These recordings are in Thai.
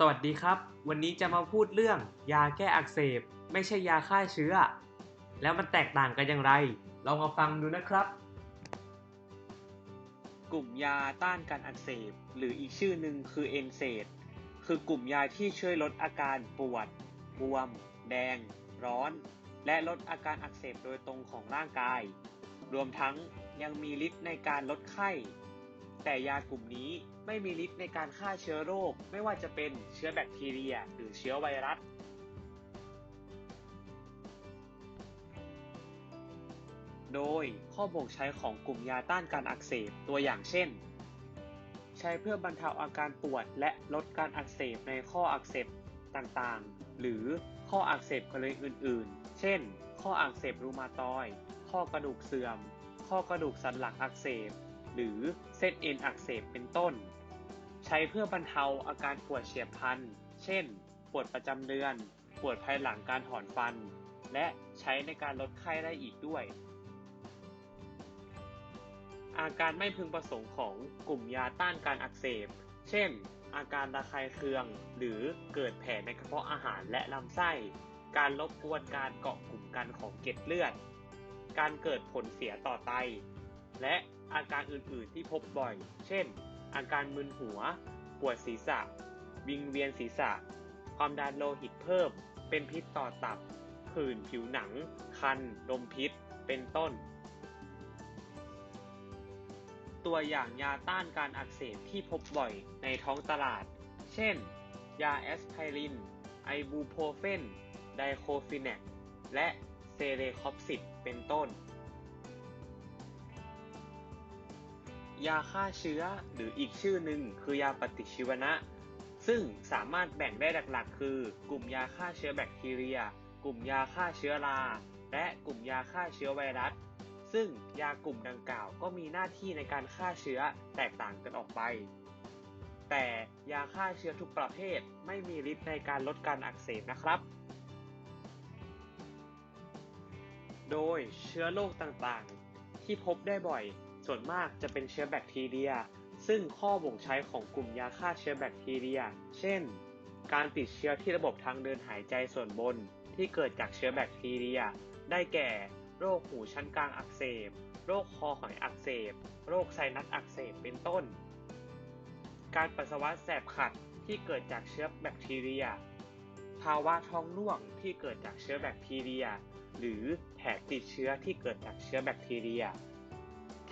สวัสดีครับ วันนี้จะมาพูดเรื่อง ยาแก้อักเสบ ไม่ใช่ยาฆ่าเชื้อ แล้วมันแตกต่างกันอย่างไร ลองมาฟังดูนะครับ กลุ่มยาต้านการอักเสบ หรืออีกชื่อหนึ่งคือเอนเซดคือกลุ่มยาที่ช่วยลดอาการปวด บวม แดง ร้อน และลดอาการอักเสบโดยตรงของร่างกาย รวมทั้งยังมีฤทธิ์ในการลดไข้ แต่ยากลุ่มนี้ไม่มีฤทธิ์ในการฆ่าเชื้อโรค ไม่ว่าจะเป็นเชื้อแบคทีเรีย หรือเชื้อไวรัสโดยข้อบ่งใช้ของกลุ่มยาต้านการอักเสบตัวอย่างเช่น ใช้เพื่อบรรเทาอาการปวดและลดการอักเสบในข้ออักเสบต่างๆ หรือข้ออักเสบกรณีอื่นๆ เช่น ข้ออักเสบรูมาตอยด์ข้อกระดูกเสื่อม ข้อกระดูกสันหลังอักเสบ หรือเส้นเอ็นอักเสบเป็นต้น ใช้เพื่อบรรเทาอาการปวดเฉียบพลัน เช่น ปวดประจำเดือน ปวดภายหลังการถอนฟัน และใช้ในการลดไข้ได้อีกด้วย อาการไม่พึงประสงค์ของกลุ่มยาต้านการอักเสบ เช่น อาการระคายเคือง หรือเกิดแผลในกระเพาะอาหารและลำไส้ การรบกวนการเกาะกลุ่มกันของเกล็ดเลือด การเกิดผลเสียต่อไต และ อาการอื่นๆที่พบบ่อย เช่น อาการมึนหัว ปวดศีรษะ วิงเวียนศีรษะ ความดันโลหิตเพิ่ม เป็นพิษต่อตับ ผื่นผิวหนัง คัน ลมพิษ เป็นต้น ตัวอย่างยาต้านการอักเสบที่พบบ่อยในท้องตลาด เช่น ยาแอสไพริน ไอบูโพรเฟน ไดโคฟินแนกและเซเลคอปซิดเป็นต้น ยาฆ่าเชื้อหรืออีกชื่อหนึ่งคือยาปฏิชีวนะ ซึ่งสามารถแบ่งได้หลักๆ คือ กลุ่มยาฆ่าเชื้อแบคทีเรีย กลุ่มยาฆ่าเชื้อรา และกลุ่มยาฆ่าเชื้อไวรัส ซึ่งยากลุ่มดังกล่าวก็มีหน้าที่ในการฆ่าเชื้อแตกต่างกันออกไป แต่ยาฆ่าเชื้อทุกประเภทไม่มีฤทธิ์ในการลดการอักเสบนะครับโดยเชื้อโรคต่างๆ ที่พบได้บ่อย ส่วนมากจะเป็นเชื้อแบคทีเรีย ซึ่งข้อบ่งใช้ของกลุ่มยาฆ่าเชื้อแบคทีเรีย เช่น การติดเชื้อที่ระบบทางเดินหายใจส่วนบน ที่เกิดจากเชื้อแบคทีเรีย ได้แก่ โรคหูชั้นกลางอักเสบ โรคคอหอยอักเสบ โรคไซนัสอักเสบ เป็นต้น การปัสสาวะแสบขัดที่เกิดจากเชื้อแบคทีเรีย ภาวะท้องร่วงที่เกิดจากเชื้อแบคทีเรีย หรือแผลติดเชื้อที่เกิดจากเชื้อแบคทีเรีย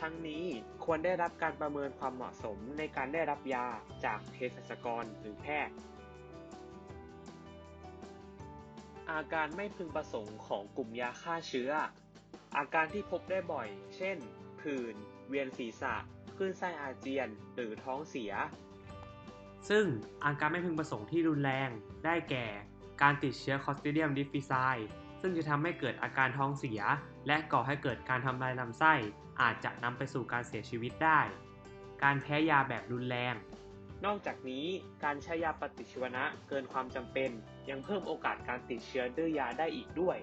ทั้งนี้ควรได้รับการประเมินความเหมาะสมในการได้รับยาจากเภสัชกรหรือแพทย์ อาการไม่พึงประสงค์ของกลุ่มยาฆ่าเชื้อ อาการที่พบได้บ่อย เช่น ผื่น เวียนศีรษะคลื่นไส้อาเจียน หรือท้องเสีย ซึ่งอาการไม่พึงประสงค์ที่รุนแรงได้แก่ การติดเชื้อ Clostridium difficile ซึ่ ซึ่งจะทำให้เกิดอาการท้องเสีย และก่อให้เกิดการทำลายลำไส้ อาจจะนำไปสู่การเสียชีวิตได้ การแพ้ยาแบบรุนแรง นอกจากนี้การใช้ยาปฏิชีวนะเกินความจำเป็น ยังเพิ่มโอกาสการติดเชื้อด้วยยาได้อีกด้วย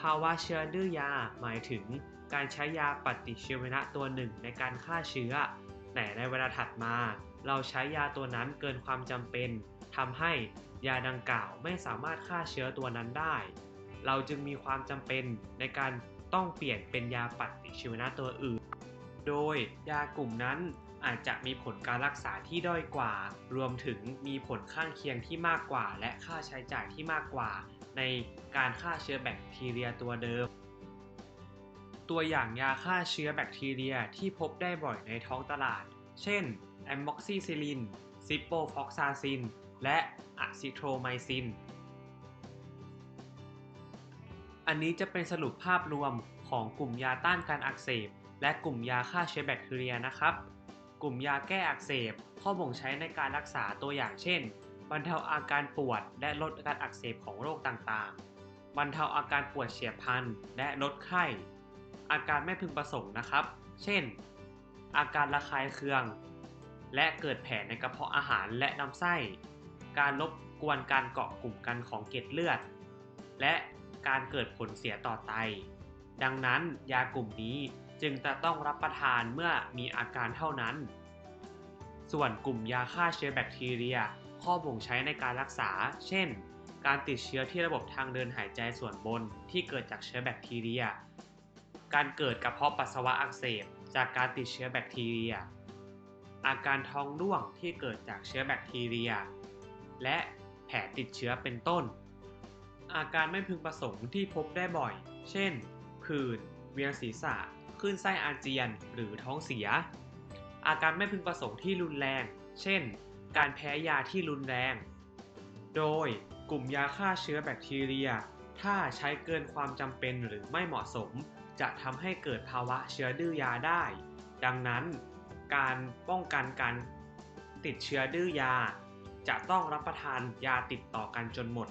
ภาวะเชื้อดื้อยาหมายถึงการใช้ยาปฏิชีวนะตัวหนึ่งในการฆ่าเชื้อแต่ในเวลาถัดมา เราใช้ยาตัวนั้นเกินความจำเป็นทำให้ยาดังกล่าวไม่สามารถฆ่าเชื้อตัวนั้นได้ เราจึงมีความจำเป็นในการต้องเปลี่ยนเป็นยาปฏิชีวนะตัวอื่น โดยยากลุ่มนั้นอาจจะมีผลการรักษาที่ด้อยกว่า รวมถึงมีผลข้างเคียงที่มากกว่า และค่าใช้จ่ายที่มากกว่า ในการฆ่าเชื้อแบคทีเรียตัวเดิม ตัวอย่างยาฆ่าเชื้อแบคทีเรียที่พบได้บ่อยในท้องตลาด เช่น แอมม็อกซิซิลิน ซิปโปฟอกซาซิน และอะซิโทรไมซิน อันนี้จะเป็นสรุปภาพรวมของกลุ่มยาต้านการอักเสบ และกลุ่มยาฆ่าเชื้อแบคทีเรียนะครับ กลุ่มยาแก้อักเสบ ข้อบ่งใช้ในการรักษาตัวอย่างเช่น บรรเทาอาการปวดและลดอาการอักเสบของโรคต่างๆ บรรเทาอาการปวดเฉียบพลันและลดไข้ อาการไม่พึงประสงค์นะครับ เช่น อาการระคายเคือง และเกิดแผลในกระเพาะอาหารและลำไส้ การรบกวนการเกาะกลุ่มกันของเกล็ดเลือด และการเกิดผลเสียต่อไต ดังนั้นยากลุ่มนี้จึงจะต้องรับประทานเมื่อมีอาการเท่านั้น ส่วนกลุ่มยาฆ่าเชื้อแบคทีเรีย ข้อบ่งใช้ในการรักษา เช่น การติดเชื้อที่ระบบทางเดินหายใจส่วนบนที่เกิดจากเชื้อแบคทีเรีย การเกิดกระเพาะปัสสาวะอักเสบจากการติดเชื้อแบคทีเรีย อาการท้องร่วงที่เกิดจากเชื้อแบคทีเรีย และแผลติดเชื้อเป็นต้น อาการไม่พึงประสงค์ที่พบได้บ่อย เช่น ผื่น เวียนศีรษะคลื่นไส้อาเจียน หรือท้องเสีย อาการไม่พึงประสงค์ที่รุนแรง เช่น การแพ้ยาที่รุนแรง โดยกลุ่มยาฆ่าเชื้อแบคทีเรีย ถ้าใช้เกินความจำเป็นหรือไม่เหมาะสม จะทำให้เกิดภาวะเชื้อดื้อยาได้ ดังนั้น การป้องกันการติดเชื้อดื้อยาจะต้องรับประทานยาติดต่อกันจนหมด